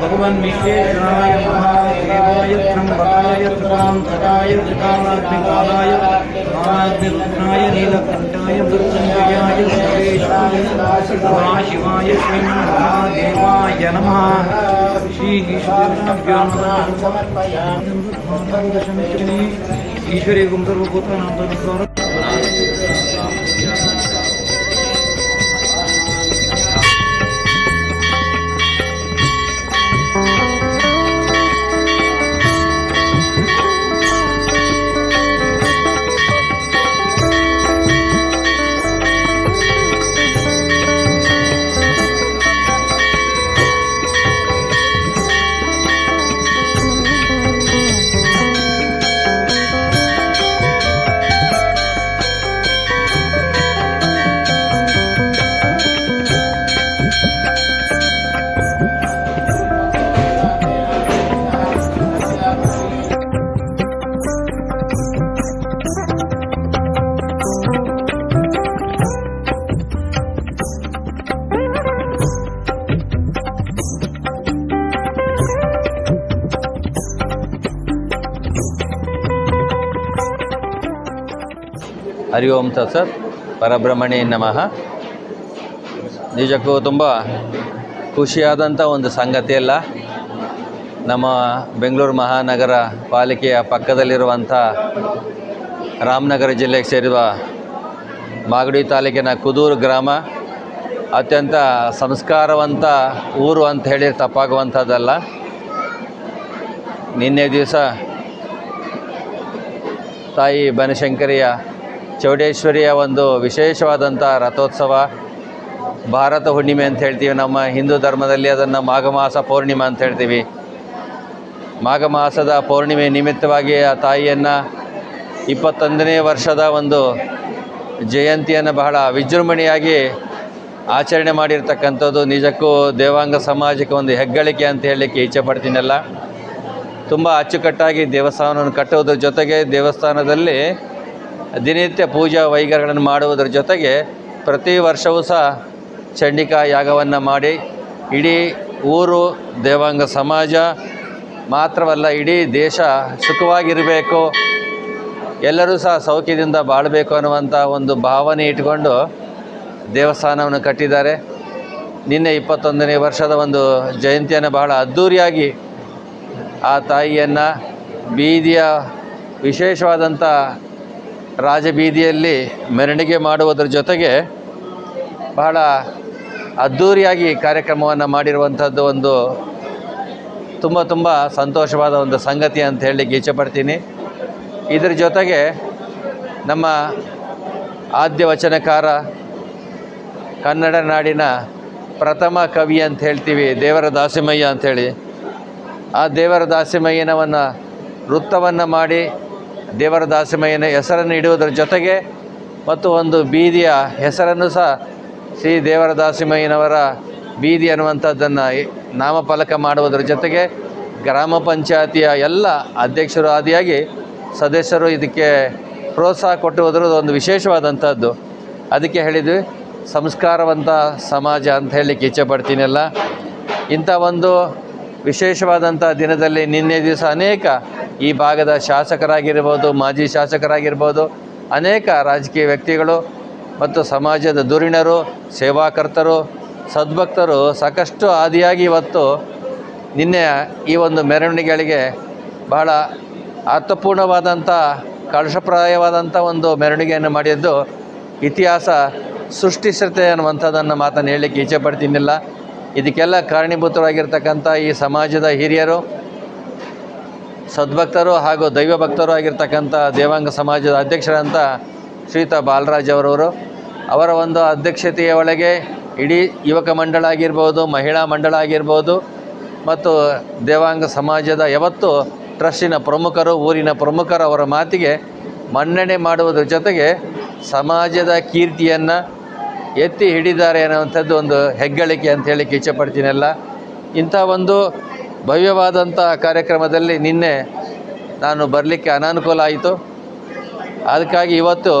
भगवन् विश्वेश्वराय महादेवाय त्र्यम्बकाय त्र्यम्बकाय त्रिकालात्मिकाय महाद्युत्राय नीलकण्ठाय मृत्युञ्जयाय सर्वेशाय सदाशिवाय श्रीमन्महादेवाय नमः श्रीईश्वरभ्यो नमः ईश्वरी गुंसर्वभूतानां ಹರಿ ಓಂ ತತ್ಸತ್ ಪರಬ್ರಹ್ಮಣಿ ನಮಃ. ನಿಜಕ್ಕೂ ತುಂಬ ಖುಷಿಯಾದಂಥ ಒಂದು ಸಂಗತಿಯಲ್ಲ ನಮ್ಮ ಬೆಂಗಳೂರು ಮಹಾನಗರ ಪಾಲಿಕೆಯ ಪಕ್ಕದಲ್ಲಿರುವಂಥ ರಾಮನಗರ ಜಿಲ್ಲೆಗೆ ಸೇರಿರುವ ಮಾಗಡಿ ತಾಲೂಕಿನ ಕುದೂರು ಗ್ರಾಮ. ಅತ್ಯಂತ ಸಂಸ್ಕಾರವಂತ ಊರು ಅಂತ ಹೇಳಿ ತಪ್ಪಾಗುವಂಥದ್ದಲ್ಲ. ನಿನ್ನೆ ದಿವಸ ತಾಯಿ ಬನಶಂಕರಿಯ ಚೌಡೇಶ್ವರಿಯ ಒಂದು ವಿಶೇಷವಾದಂಥ ರಥೋತ್ಸವ, ಭಾರತ ಹುಣ್ಣಿಮೆ ಅಂತ ಹೇಳ್ತೀವಿ. ನಮ್ಮ ಹಿಂದೂ ಧರ್ಮದಲ್ಲಿ ಅದನ್ನು ಮಾಘ ಮಾಸ ಪೌರ್ಣಿಮಾ ಅಂತ ಹೇಳ್ತೀವಿ. ಮಾಘ ಮಾಸದ ಪೌರ್ಣಿಮೆ ನಿಮಿತ್ತವಾಗಿ ಆ ತಾಯಿಯನ್ನು ಇಪ್ಪತ್ತೊಂದನೇ ವರ್ಷದ ಒಂದು ಜಯಂತಿಯನ್ನು ಬಹಳ ವಿಜೃಂಭಣೆಯಾಗಿ ಆಚರಣೆ ಮಾಡಿರ್ತಕ್ಕಂಥದ್ದು. ನಿಜಕ್ಕೂ ದೇವಾಂಗ ಸಮಾಜಕ್ಕೆ ಒಂದು ಹೆಗ್ಗಳಿಕೆ ಅಂತ ಹೇಳಲಿಕ್ಕೆ ಇಚ್ಛೆ ಪಡ್ತೀನಲ್ಲ. ತುಂಬ ಅಚ್ಚುಕಟ್ಟಾಗಿ ದೇವಸ್ಥಾನವನ್ನು ಕಟ್ಟುವುದರ ಜೊತೆಗೆ ದೇವಸ್ಥಾನದಲ್ಲಿ ದಿನನಿತ್ಯ ಪೂಜಾ ವೈಖರಿಗಳನ್ನು ಮಾಡುವುದರ ಜೊತೆಗೆ ಪ್ರತಿ ವರ್ಷವೂ ಸಹ ಚಂಡಿಕಾ ಯಾಗವನ್ನು ಮಾಡಿ ಇಡೀ ಊರು, ದೇವಾಂಗ ಸಮಾಜ, ಮಾತ್ರವಲ್ಲ ಇಡೀ ದೇಶ ಸುಖವಾಗಿರಬೇಕು, ಎಲ್ಲರೂ ಸಹ ಸೌಖ್ಯದಿಂದ ಬಾಳಬೇಕು ಅನ್ನುವಂಥ ಒಂದು ಭಾವನೆ ಇಟ್ಕೊಂಡು ದೇವಸ್ಥಾನವನ್ನು ಕಟ್ಟಿದ್ದಾರೆ. ನಿನ್ನೆ ಇಪ್ಪತ್ತೊಂದನೇ ವರ್ಷದ ಒಂದು ಜಯಂತಿಯನ್ನು ಬಹಳ ಅದ್ಧೂರಿಯಾಗಿ ಆ ತಾಯಿಯನ್ನು ಬೀದಿಯ ವಿಶೇಷವಾದಂಥ ರಾಜಬೀದಿಯಲ್ಲಿ ಮೆರವಣಿಗೆ ಮಾಡುವುದರ ಜೊತೆಗೆ ಬಹಳ ಅದ್ಧೂರಿಯಾಗಿ ಕಾರ್ಯಕ್ರಮವನ್ನು ಮಾಡಿರುವಂಥದ್ದು ಒಂದು ತುಂಬ ತುಂಬ ಸಂತೋಷವಾದ ಒಂದು ಸಂಗತಿ ಅಂತ ಹೇಳಲಿಕ್ಕೆ ಇಚ್ಛೆಪಡ್ತೀನಿ ಇದರ ಜೊತೆಗೆ ನಮ್ಮ ಆದ್ಯ ವಚನಕಾರ ಕನ್ನಡ ನಾಡಿನ ಪ್ರಥಮ ಕವಿ ಅಂತ ಹೇಳ್ತೀವಿ, ದೇವರ ದಾಸಿಮಯ್ಯ ಅಂಥೇಳಿ ಆ ದೇವರ ದಾಸಿಮಯ್ಯನವನ್ನು ವೃತ್ತವನ್ನು ಮಾಡಿ ದೇವರ ದಾಸಿಮಯ್ಯನ ಹೆಸರನ್ನು ಇಡುವುದರ ಜೊತೆಗೆ ಮತ್ತು ಒಂದು ಬೀದಿಯ ಹೆಸರನ್ನು ಸಹ ಶ್ರೀ ದೇವರ ದಾಸಿಮಯ್ಯನವರ ಬೀದಿ ಅನ್ನುವಂಥದ್ದನ್ನು ನಾಮಫಲಕ ಮಾಡುವುದರ ಜೊತೆಗೆ ಗ್ರಾಮ ಪಂಚಾಯತಿಯ ಎಲ್ಲ ಅಧ್ಯಕ್ಷರು ಆದಿಯಾಗಿ ಸದಸ್ಯರು ಇದಕ್ಕೆ ಪ್ರೋತ್ಸಾಹ ಕೊಟ್ಟುವುದರ ಒಂದು ವಿಶೇಷವಾದಂಥದ್ದು. ಅದಕ್ಕೆ ಹೇಳಿದ್ವಿ, ಸಂಸ್ಕಾರವಂತ ಸಮಾಜ ಅಂತ ಹೇಳಲಿಕ್ಕೆ ಇಚ್ಛೆ ಪಡ್ತೀನಲ್ಲ. ಇಂಥ ಒಂದು ವಿಶೇಷವಾದಂಥ ದಿನದಲ್ಲಿ ನಿನ್ನೆ ದಿವಸ ಅನೇಕ ಈ ಭಾಗದ ಶಾಸಕರಾಗಿರ್ಬೋದು, ಮಾಜಿ ಶಾಸಕರಾಗಿರ್ಬೋದು, ಅನೇಕ ರಾಜಕೀಯ ವ್ಯಕ್ತಿಗಳು ಮತ್ತು ಸಮಾಜದ ಧುರೀಣರು, ಸೇವಾಕರ್ತರು, ಸದ್ಭಕ್ತರು ಸಾಕಷ್ಟು ಆದಿಯಾಗಿ ಇವತ್ತು ನಿನ್ನೆ ಈ ಒಂದು ಮೆರವಣಿಗೆಗಳಿಗೆ ಬಹಳ ಅರ್ಥಪೂರ್ಣವಾದಂಥ, ಕಳಶಪ್ರಾಯವಾದಂಥ ಒಂದು ಮೆರವಣಿಗೆಯನ್ನು ಮಾಡಿದ್ದು ಇತಿಹಾಸ ಸೃಷ್ಟಿಸುತ್ತೆ ಅನ್ನುವಂಥದ್ದನ್ನು ಮಾತನ್ನು ಹೇಳಲಿಕ್ಕೆ ಇಚ್ಛೆ ಪಡ್ತೀನಿಲ್ಲ ಇದಕ್ಕೆಲ್ಲ ಕಾರಣೀಭೂತರಾಗಿರ್ತಕ್ಕಂಥ ಈ ಸಮಾಜದ ಹಿರಿಯರು ಸದ್ಭಕ್ತರು ಹಾಗೂ ದೈವ ಭಕ್ತರು ಆಗಿರ್ತಕ್ಕಂಥ ದೇವಾಂಗ ಸಮಾಜದ ಅಧ್ಯಕ್ಷರಂತ ಶ್ರೀತ ಬಾಲರಾಜ್ ಅವರವರು. ಅವರ ಒಂದು ಅಧ್ಯಕ್ಷತೆಯ ಒಳಗೆ ಇಡೀ ಯುವಕ ಮಂಡಳ ಆಗಿರ್ಬೋದು, ಮಹಿಳಾ ಮಂಡಳ ಆಗಿರ್ಬೋದು ಮತ್ತು ದೇವಾಂಗ ಸಮಾಜದ ಯಾವತ್ತು ಟ್ರಸ್ಟಿನ ಪ್ರಮುಖರು, ಊರಿನ ಪ್ರಮುಖರು ಅವರ ಮಾತಿಗೆ ಮನ್ನಣೆ ಮಾಡುವುದರ ಜೊತೆಗೆ ಸಮಾಜದ ಕೀರ್ತಿಯನ್ನು ಎತ್ತಿ ಹಿಡಿದ್ದಾರೆ ಅನ್ನುವಂಥದ್ದು ಒಂದು ಹೆಗ್ಗಳಿಕೆ ಅಂತ ಹೇಳಿಕ್ಕೆ ಇಚ್ಛೆಪಡ್ತೀನಲ್ಲ ಇಂಥ ಒಂದು ಭವ್ಯವಾದಂಥ ಕಾರ್ಯಕ್ರಮದಲ್ಲಿ ನಿನ್ನೆ ನಾನು ಬರಲಿಕ್ಕೆ ಅನಾನುಕೂಲ ಆಯಿತು. ಅದಕ್ಕಾಗಿ ಇವತ್ತು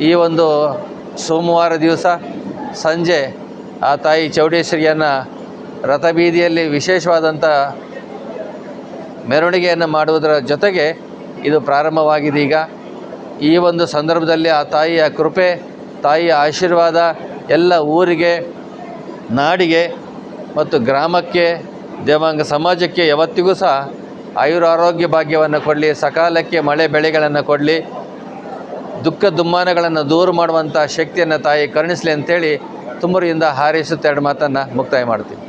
ಈ ಒಂದು ಸೋಮವಾರ ದಿವಸ ಸಂಜೆ ಆ ತಾಯಿ ಚೌಡೇಶ್ವರಿಯನ್ನು ರಥಬೀದಿಯಲ್ಲಿ ವಿಶೇಷವಾದಂಥ ಮೆರವಣಿಗೆಯನ್ನು ಮಾಡುವುದರ ಜೊತೆಗೆ ಇದು ಪ್ರಾರಂಭವಾಗಿದೆ ಈಗ. ಈ ಒಂದು ಸಂದರ್ಭದಲ್ಲಿ ಆ ತಾಯಿಯ ಕೃಪೆ, ತಾಯಿಯ ಆಶೀರ್ವಾದ ಎಲ್ಲ ಊರಿಗೆ, ನಾಡಿಗೆ ಮತ್ತು ಗ್ರಾಮಕ್ಕೆ ದೇವಾಂಗ ಸಮಾಜಕ್ಕೆ ಯಾವತ್ತಿಗೂ ಸಹ ಆಯುರ ಆರೋಗ್ಯ ಭಾಗ್ಯವನ್ನು ಕೊಡಲಿ, ಸಕಾಲಕ್ಕೆ ಮಳೆ ಬೆಳೆಗಳನ್ನು ಕೊಡಲಿ, ದುಃಖ ದುಮ್ಮಾನಗಳನ್ನು ದೂರ ಮಾಡುವಂಥ ಶಕ್ತಿಯನ್ನು ತಾಯಿ ಕರುಣಿಸಲಿ ಅಂತೇಳಿ ತುಮರಿಯಿಂದ ಹಾರೈಸುತ್ತೆ ಎರಡು ಮಾತನ್ನು ಮುಕ್ತಾಯ ಮಾಡ್ತೀನಿ.